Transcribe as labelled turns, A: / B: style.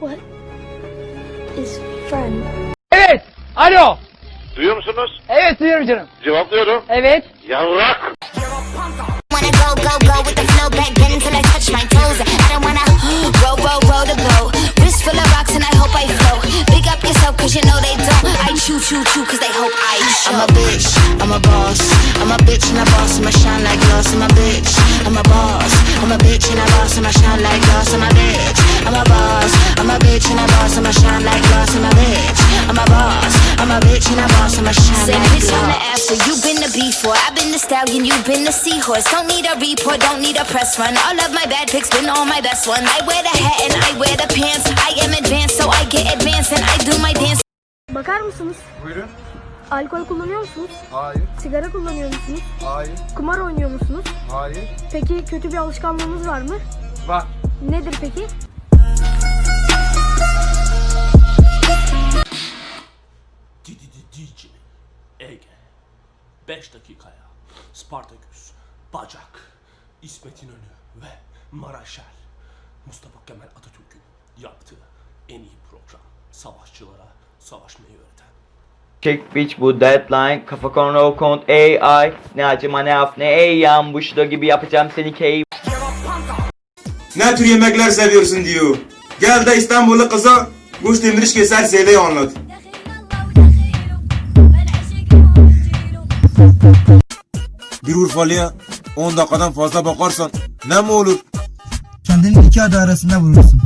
A: What is friend?
B: Evet. Alo.
C: Duyuyor musunuz?
B: Evet duyuyorum canım.
C: Cevaplıyorum.
B: Evet.
C: Yavrak.
D: Wanna go, go, go with the flow back then till I touch my toes. I don't wanna roll, roll, roll the boat. Wrist full of rocks and I hope I float. Big up yourself cause you know they don't. I chew, chew, chew cause they hope I show. I'm a bitch, I'm a boss. I'm a bitch and a boss, I'ma shine like glass. I'm a bitch, I'm a boss. I'm a bitch and a boss, I'ma shine like glass. I'm a bitch, I'm a boss. I'm a bitch and a boss, I'ma shine like glass. I'm a bitch, I'm a boss. I'm a bitch and a boss, I'ma shine
E: Say
D: like
E: bitch on the
D: glass.
E: after, you been the before. I've been the stallion, you been the seahorse. Don't need a report, don't need a press run. All of my bad pics been all my best ones. I wear the hat and I wear the pants. I am advanced, so I get advanced and I do my dance.
A: Bakar mısınız?
F: Buyurun.
A: Alkol kullanıyor musunuz?
F: Hayır,
A: Sigara kullanıyor musunuz?
F: hayır,
A: Kumar oynuyor musunuz?
F: hayır.
A: Peki kötü bir alışkanlığınız var mı?
F: Var.
A: Nedir peki?
G: DJ Ege. 5 dakikaya. Spartaküs Bacak İsmet İnönü ve Maraşel. Mustafa Kemal Atatürk'ün yaptığı en iyi program. Savaşçılara savaşmayı öğreten.
H: Check bitch bu deadline. Kafa kon roll count AI Ne acıma ne af ne ey yan bu şudo gibi yapacağım seni key
I: Ne tür yemekler seviyorsun diyor. Gel de İstanbul'u kıza kuş demiriş keser seyleyi anlat. Bir Urfalı'ya 10 dakikadan fazla bakarsan ne mi olur?
J: Kendini iki adı arasında bulursun.